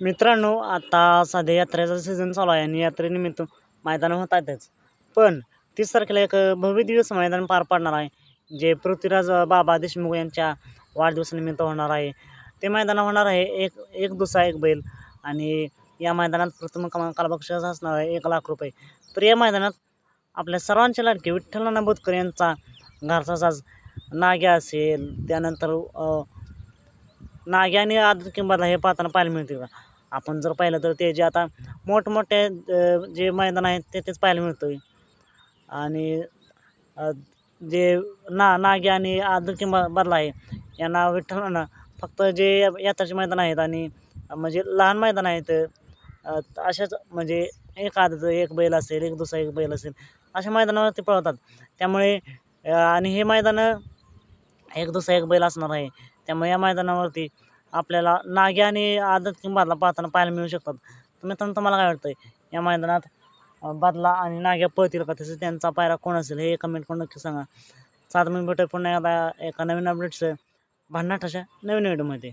मित्रांनो आता सध्या यात्रेचा सीझन चालू आहे आणि यात्रेनिमित्त मैदानं होत आहेतच. पण तीस तारखेला एक भव्य दिवस मैदान पार पाडणार आहे जे पृथ्वीराज बाबा देशमुख यांच्या वाढदिवसानिमित्त होणार आहे. ते मैदान होणार आहे एक एक दुसरा एक बैल आणि या मैदानात प्रथम क्रमांकाला बक्षीस असणार आहे एक लाख रुपये. तर या मैदानात आपल्या सर्वांचे लाडके विठ्ठल नाना बोतकर यांचा घरचा साज नाग्या असेल त्यानंतर नाग्या आणि आदत किंमतला हे पाहताना पाहायला मिळते का आपण जर पाहिलं तर ते जे आता मोठमोठे जे मैदान आहेत ते तेच पाहायला मिळतं आणि जे ना नागे आणि आदत किंमत बदला आहे यांना विठ्ठलांना फक्त जे यात्राचे मैदान आहेत आणि म्हणजे लहान मैदान आहेत अशाच म्हणजे एक आदत एक बैल असेल एक दुसरा एक बैल असेल अशा मैदानावर ते पळवतात. त्यामुळे आणि हे मैदानं एक दुसरा एक बैल असणार आहे. त्यामुळे या मैदानावरती आपल्याला नागे आणि आदत बादला पाहताना पाहायला मिळू शकतात. तर मित्रांनो तुम्हाला काय वाटतं या मैदानात बादला बदला आणि नाग्या पळतील का? तसेच त्यांचा पायरा कोण असेल हे कमेंट करून नक्की सांगा. सात मिनिट भेटू पुन्हा एकदा एका नवीन अपडेट्स भन्नाट अशा नवीन व्हिडिओमध्ये